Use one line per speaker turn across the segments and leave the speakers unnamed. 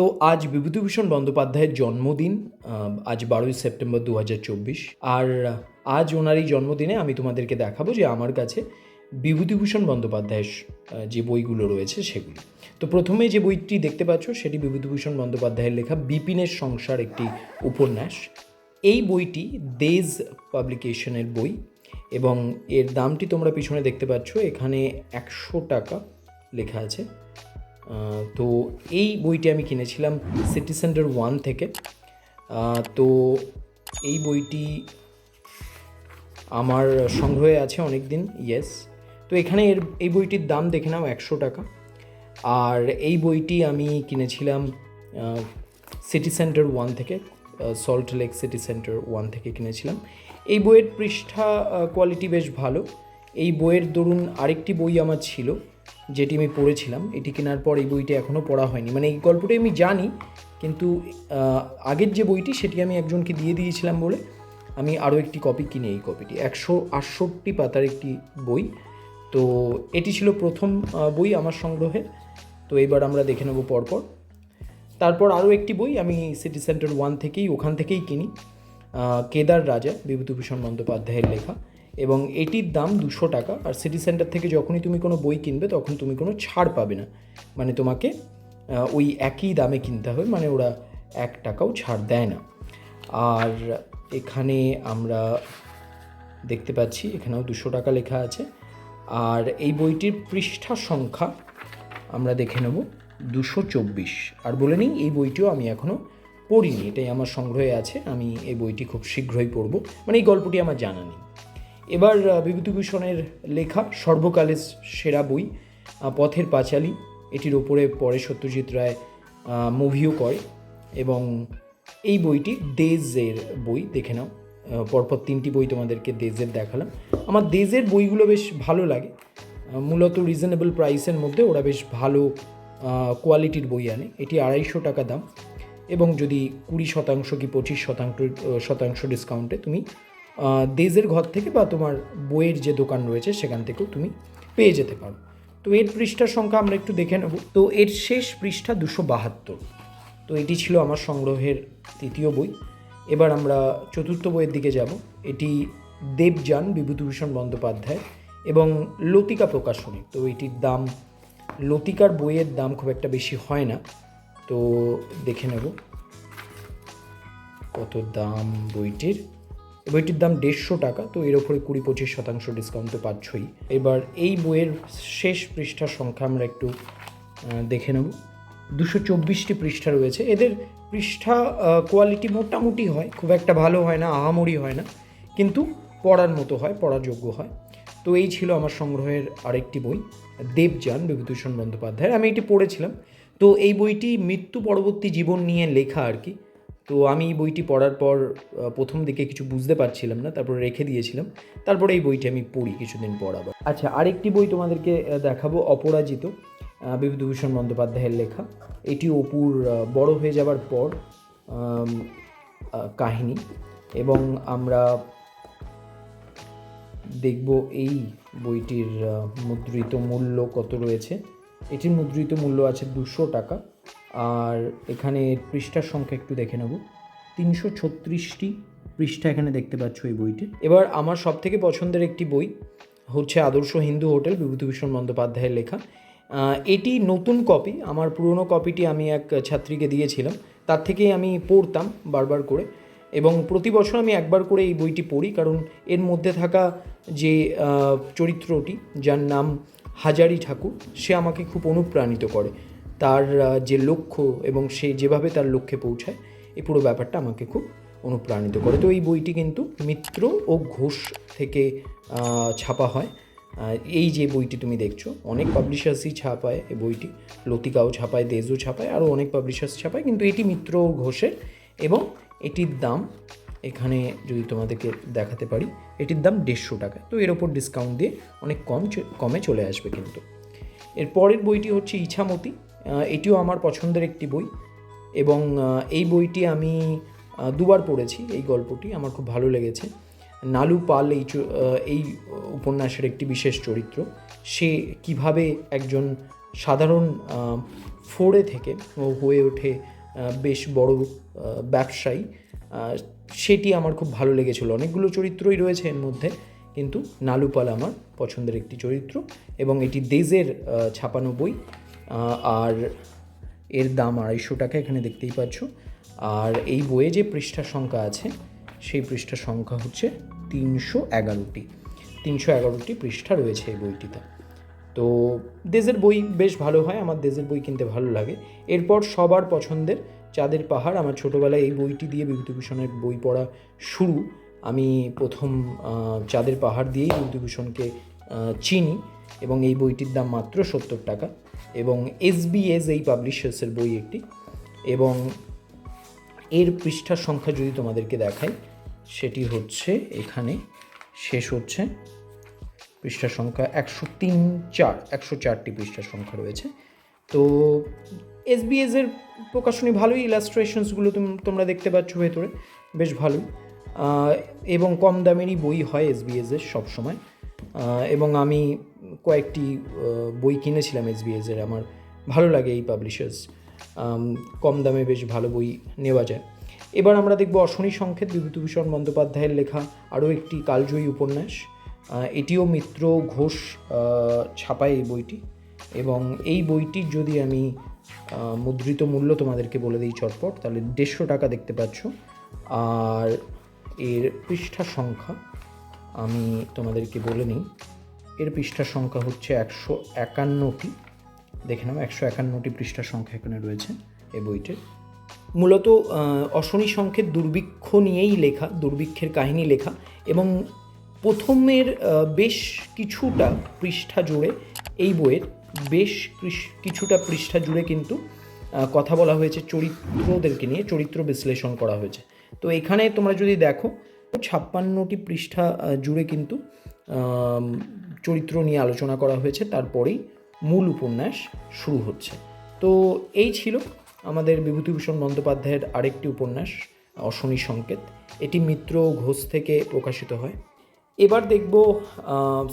তো আজ বিভূতিভূষণ বন্দ্যোপাধ্যায়ের জন্মদিন আজ বারোই সেপ্টেম্বর দু আর আজ ওনার এই জন্মদিনে আমি তোমাদেরকে দেখাবো যে আমার কাছে বিভূতিভূষণ বন্দ্যোপাধ্যায়ের যে বইগুলো রয়েছে সেগুলি তো প্রথমে যে বইটি দেখতে পাচ্ছ সেটি বিভূতিভূষণ বন্দ্যোপাধ্যায়ের লেখা বিপিনের সংসার একটি উপন্যাস এই বইটি দেজ পাবলিকেশনের বই এবং এর দামটি তোমরা পিছনে দেখতে পাচ্ছ এখানে একশো টাকা লেখা আছে তো এই বইটি আমি কিনেছিলাম সিটি সেন্টার ওয়ান থেকে তো এই বইটি আমার সংগ্রহে আছে অনেক দিন ইয়েস তো এখানে এর এই বইটির দাম দেখে নাও একশো টাকা আর এই বইটি আমি কিনেছিলাম সিটি সেন্টার ওয়ান থেকে Salt Lake city centre one থেকে কিনেছিলাম এই বইয়ের পৃষ্ঠা কোয়ালিটি বেশ ভালো এই বইয়ের দরুন আরেকটি বই আমার ছিল যেটি আমি পড়েছিলাম এটি কেনার পর এই বইটি এখনও পড়া হয়নি মানে এই গল্পটি আমি জানি কিন্তু আগের যে বইটি সেটি আমি একজনকে দিয়ে দিয়েছিলাম বলে আমি আরও একটি কপি কিনে এই কপিটি একশো আটষট্টি পাতার একটি বই তো এটি ছিল প্রথম বই আমার সংগ্রহের তো এবার আমরা দেখে নেব পরপর তারপর আরও একটি বই আমি সিটি সেন্টার ওয়ান থেকেই ওখান থেকেই কিনি কেদার রাজা বিভূতিভূষণ বন্দ্যোপাধ্যায়ের লেখা এবং এটির দাম দুশো টাকা আর সিটি সেন্টার থেকে যখনই তুমি কোনো বই কিনবে তখন তুমি কোনো ছাড় পাবে না মানে তোমাকে ওই একই দামে কিনতে হবে মানে ওরা এক টাকাও ছাড় দেয় না আর এখানে আমরা দেখতে পাচ্ছি এখানেও দুশো টাকা লেখা আছে আর এই বইটির পৃষ্ঠা সংখ্যা আমরা দেখে নেব দুশো চব্বিশ আর বলে নিই এই বইটিও আমি এখনও পড়িনি এটাই আমার সংগ্রহে আছে আমি এই বইটি খুব শীঘ্রই পড়ব মানে এই গল্পটি আমার জানা নেই এবার বিভূতিভূষণের লেখা সর্বকালের সেরা বই পথের পাঁচালী এটির ওপরে পরে সত্যজিৎ রায় মুভিও করে এবং এই বইটি দেজের বই দেখে নাও পরপর তিনটি বই তোমাদেরকে দেজের দেখালাম আমার দেজের বইগুলো বেশ ভালো লাগে মূলত রিজনেবল প্রাইসের মধ্যে ওরা বেশ ভালো কোয়ালিটির বই আনে এটি আড়াইশো টাকা দাম এবং যদি কুড়ি শতাংশ কি পঁচিশ শতাংশ শতাংশ ডিসকাউন্টে তুমি দেজের ঘর থেকে বা তোমার বইয়ের যে দোকান রয়েছে সেখান থেকেও তুমি পেয়ে যেতে পারো তো এর পৃষ্ঠার সংখ্যা আমরা একটু দেখে নেব তো এর শেষ পৃষ্ঠা দুশো বাহাত্তর তো এটি ছিল আমার সংগ্রহের তৃতীয় বই এবার আমরা চতুর্থ বইয়ের দিকে যাব এটি দেবযান বিভূতিভূষণ বন্দ্যোপাধ্যায় এবং লতিকা প্রকাশনী তো এটির দাম লতিকার বইয়ের দাম খুব একটা বেশি হয় না তো দেখে নেব কত দাম বইটির বইটির দাম দেড়শো টাকা তো এর ওপরে কুড়ি পঁচিশ শতাংশ ডিসকাউন্ট তো পাচ্ছই এবার এই বইয়ের শেষ পৃষ্ঠার সংখ্যা আমরা একটু দেখে নেব দুশো চব্বিশটি পৃষ্ঠা রয়েছে এদের পৃষ্ঠা কোয়ালিটি মোটামুটি হয় খুব একটা ভালো হয় না আহামরি হয় না কিন্তু পড়ার মতো হয় পড়ার যোগ্য হয় তো এই ছিল আমার সংগ্রহের আরেকটি বই দেবযান বিভূতিভূষণ বন্দ্যোপাধ্যায়ের আমি এটি পড়েছিলাম তো এই বইটি মৃত্যু পরবর্তী জীবন নিয়ে লেখা আর কি তো আমি এই বইটি পড়ার পর প্রথম দিকে কিছু বুঝতে পারছিলাম না তারপর রেখে দিয়েছিলাম তারপরে এই বইটি আমি পড়ি কিছুদিন পর আবার আচ্ছা আরেকটি বই তোমাদেরকে দেখাবো অপরাজিত বিভূতিভূষণ বন্দ্যোপাধ্যায়ের লেখা এটি অপুর বড় হয়ে যাবার পর কাহিনী এবং আমরা দেখব এই বইটির মুদ্রিত মূল্য কত রয়েছে এটির মুদ্রিত মূল্য আছে দুশো টাকা আর এখানে পৃষ্ঠার সংখ্যা একটু দেখে নেব তিনশো ছত্রিশটি পৃষ্ঠা এখানে দেখতে পাচ্ছ এই বইটি এবার আমার সব থেকে পছন্দের একটি বই হচ্ছে আদর্শ হিন্দু হোটেল বিভূতিভূষণ বন্দ্যোপাধ্যায়ের লেখা এটি নতুন কপি আমার পুরনো কপিটি আমি এক ছাত্রীকে দিয়েছিলাম তার থেকে আমি পড়তাম বারবার করে এবং প্রতি বছর আমি একবার করে এই বইটি পড়ি কারণ এর মধ্যে থাকা যে চরিত্রটি যার নাম হাজারি ঠাকুর সে আমাকে খুব অনুপ্রাণিত করে তার যে লক্ষ্য এবং সে যেভাবে তার লক্ষ্যে পৌঁছায় এই পুরো ব্যাপারটা আমাকে খুব অনুপ্রাণিত করে তো এই বইটি কিন্তু মিত্র ও ঘোষ থেকে ছাপা হয় এই যে বইটি তুমি দেখছো অনেক পাবলিশার্সই ছাপায় এই বইটি লতিকাও ছাপায় দেজও ছাপায় আরও অনেক পাবলিশার্স ছাপায় কিন্তু এটি মিত্র ঘোষের এবং এটির দাম এখানে যদি তোমাদেরকে দেখাতে পারি এটির দাম দেড়শো টাকা তো এর ওপর ডিসকাউন্ট দিয়ে অনেক কম কমে চলে আসবে কিন্তু এর পরের বইটি হচ্ছে ইছামতি এটিও আমার পছন্দের একটি বই এবং এই বইটি আমি দুবার পড়েছি এই গল্পটি আমার খুব ভালো লেগেছে নালু পাল এই এই উপন্যাসের একটি বিশেষ চরিত্র সে কিভাবে একজন সাধারণ ফোড়ে থেকে ও হয়ে ওঠে বেশ বড় ব্যবসায়ী সেটি আমার খুব ভালো লেগেছিল অনেকগুলো চরিত্রই রয়েছে এর মধ্যে কিন্তু নালুপাল আমার পছন্দের একটি চরিত্র এবং এটি দেজের ছাপানো বই আর এর দাম আড়াইশো টাকা এখানে দেখতেই পাচ্ছ আর এই বইয়ে যে পৃষ্ঠা সংখ্যা আছে সেই পৃষ্ঠা সংখ্যা হচ্ছে তিনশো এগারোটি তিনশো এগারোটি পৃষ্ঠা রয়েছে এই বইটিতে তো দেশের বই বেশ ভালো হয় আমার দেশের বই কিনতে ভালো লাগে এরপর সবার পছন্দের চাঁদের পাহাড় আমার ছোটোবেলায় এই বইটি দিয়ে বিভূতিভূষণের বই পড়া শুরু আমি প্রথম চাঁদের পাহাড় দিয়েই বিভূতিভূষণকে চিনি এবং এই বইটির দাম মাত্র সত্তর টাকা এবং এসবিএস এই পাবলিশার্সের বই একটি এবং এর পৃষ্ঠার সংখ্যা যদি তোমাদেরকে দেখাই সেটি হচ্ছে এখানে শেষ হচ্ছে পৃষ্ঠা সংখ্যা একশো তিন চার একশো চারটি পৃষ্ঠার সংখ্যা রয়েছে তো এসবিএসের প্রকাশনী ভালোই ইলাস্ট্রেশনসগুলো তুমি তোমরা দেখতে পাচ্ছ ভেতরে বেশ ভালোই এবং কম দামেরই বই হয় এসবিএসের সবসময় এবং আমি কয়েকটি বই কিনেছিলাম এর আমার ভালো লাগে এই পাবলিশার্স কম দামে বেশ ভালো বই নেওয়া যায় এবার আমরা দেখব অশনি সংক্ষেপ বিভূতিভূষণ বন্দ্যোপাধ্যায়ের লেখা আরও একটি কালজয়ী উপন্যাস এটিও মিত্র ঘোষ ছাপায় এই বইটি এবং এই বইটির যদি আমি মুদ্রিত মূল্য তোমাদেরকে বলে দিই চটপট তাহলে দেড়শো টাকা দেখতে পাচ্ছ আর এর পৃষ্ঠা সংখ্যা আমি তোমাদেরকে বলে নিই এর পৃষ্ঠা সংখ্যা হচ্ছে একশো একান্নটি দেখে নাও একশো একান্নটি পৃষ্ঠা সংখ্যা এখানে রয়েছে এই বইটির মূলত অশনি সংখ্যের দুর্ভিক্ষ নিয়েই লেখা দুর্ভিক্ষের কাহিনী লেখা এবং প্রথমের বেশ কিছুটা পৃষ্ঠা জুড়ে এই বইয়ের বেশ কিছুটা পৃষ্ঠা জুড়ে কিন্তু কথা বলা হয়েছে চরিত্রদেরকে নিয়ে চরিত্র বিশ্লেষণ করা হয়েছে তো এখানে তোমরা যদি দেখো ছাপ্পান্নটি পৃষ্ঠা জুড়ে কিন্তু চরিত্র নিয়ে আলোচনা করা হয়েছে তারপরেই মূল উপন্যাস শুরু হচ্ছে তো এই ছিল আমাদের বিভূতিভূষণ বন্দ্যোপাধ্যায়ের আরেকটি উপন্যাস অশনি সংকেত এটি মিত্র ঘোষ থেকে প্রকাশিত হয় এবার দেখব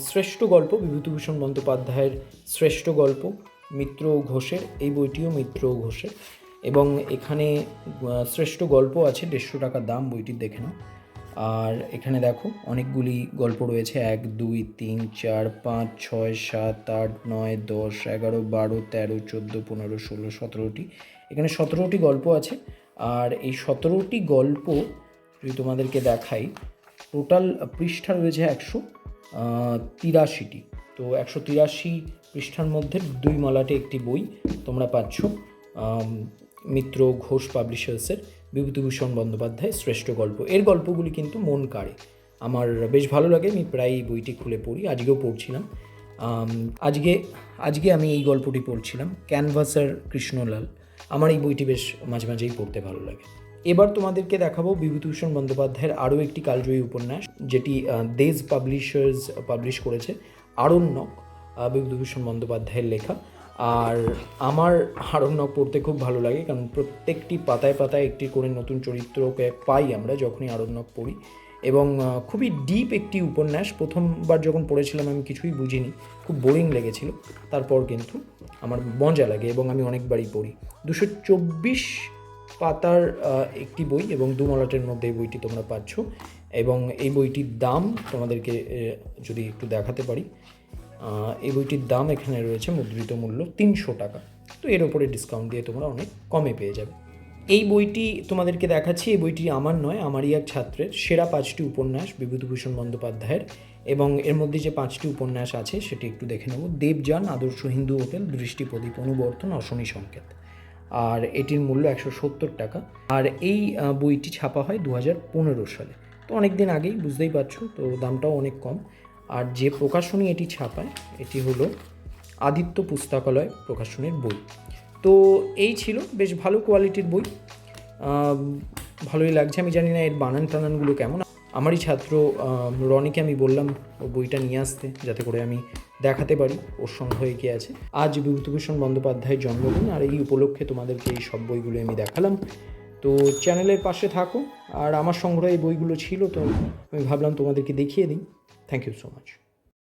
শ্রেষ্ঠ গল্প বিভূতিভূষণ বন্দ্যোপাধ্যায়ের শ্রেষ্ঠ গল্প মিত্র ঘোষের এই বইটিও মিত্র ঘোষের এবং এখানে শ্রেষ্ঠ গল্প আছে দেড়শো টাকা দাম বইটির দেখে নাও আর এখানে দেখো অনেকগুলি গল্প রয়েছে এক দুই তিন চার পাঁচ ছয় সাত আট নয় দশ এগারো বারো তেরো চোদ্দো পনেরো ষোলো সতেরোটি এখানে সতেরোটি গল্প আছে আর এই সতেরোটি গল্প যদি তোমাদেরকে দেখাই টোটাল পৃষ্ঠা রয়েছে একশো তিরাশিটি তো একশো তিরাশি পৃষ্ঠার মধ্যে দুই মালাটে একটি বই তোমরা পাচ্ছ মিত্র ঘোষ পাবলিশার্সের বিভূতিভূষণ বন্দ্যোপাধ্যায় শ্রেষ্ঠ গল্প এর গল্পগুলি কিন্তু মন কাড়ে আমার বেশ ভালো লাগে আমি প্রায় বইটি খুলে পড়ি আজকেও পড়ছিলাম আজকে আজকে আমি এই গল্পটি পড়ছিলাম ক্যানভাসার কৃষ্ণলাল আমার এই বইটি বেশ মাঝে মাঝেই পড়তে ভালো লাগে এবার তোমাদেরকে দেখাবো বিভূতিভূষণ বন্দ্যোপাধ্যায়ের আরও একটি কালজয়ী উপন্যাস যেটি দেজ পাবলিশার্স পাবলিশ করেছে আরণ্যক বিভূতিভূষণ বন্দ্যোপাধ্যায়ের লেখা আর আমার হারণ্যক পড়তে খুব ভালো লাগে কারণ প্রত্যেকটি পাতায় পাতায় একটি করে নতুন চরিত্রকে পাই আমরা যখনই আরণ্যক পড়ি এবং খুবই ডিপ একটি উপন্যাস প্রথমবার যখন পড়েছিলাম আমি কিছুই বুঝিনি খুব বোরিং লেগেছিল তারপর কিন্তু আমার মজা লাগে এবং আমি অনেকবারই পড়ি দুশো চব্বিশ পাতার একটি বই এবং দু মলাটের মধ্যে এই বইটি তোমরা পাচ্ছ এবং এই বইটির দাম তোমাদেরকে যদি একটু দেখাতে পারি এই বইটির দাম এখানে রয়েছে মুদ্রিত মূল্য তিনশো টাকা তো এর ওপরে ডিসকাউন্ট দিয়ে তোমরা অনেক কমে পেয়ে যাবে এই বইটি তোমাদেরকে দেখাচ্ছি এই বইটি আমার নয় আমারই এক ছাত্রের সেরা পাঁচটি উপন্যাস বিভূতিভূষণ বন্দ্যোপাধ্যায়ের এবং এর মধ্যে যে পাঁচটি উপন্যাস আছে সেটি একটু দেখে নেব দেবযান আদর্শ হিন্দু হোটেল দৃষ্টি প্রদীপ অনুবর্তন অশনি সংকেত আর এটির মূল্য একশো সত্তর টাকা আর এই বইটি ছাপা হয় দু হাজার পনেরো সালে তো অনেক দিন আগেই বুঝতেই পারছো তো দামটাও অনেক কম আর যে প্রকাশনী এটি ছাপায় এটি হলো আদিত্য পুস্তকালয় প্রকাশনের বই তো এই ছিল বেশ ভালো কোয়ালিটির বই ভালোই লাগছে আমি জানি না এর বানান টানানগুলো কেমন আমারই ছাত্র রনিকে আমি বললাম ও বইটা নিয়ে আসতে যাতে করে আমি দেখাতে পারি ওর হয়ে কে আছে আজ বিভূতিভূষণ বন্দ্যোপাধ্যায়ের জন্মদিন আর এই উপলক্ষে তোমাদেরকে এই সব বইগুলো আমি দেখালাম তো চ্যানেলের পাশে থাকো আর আমার সংগ্রহে এই বইগুলো ছিল তো আমি ভাবলাম তোমাদেরকে দেখিয়ে দিই Thank you so much.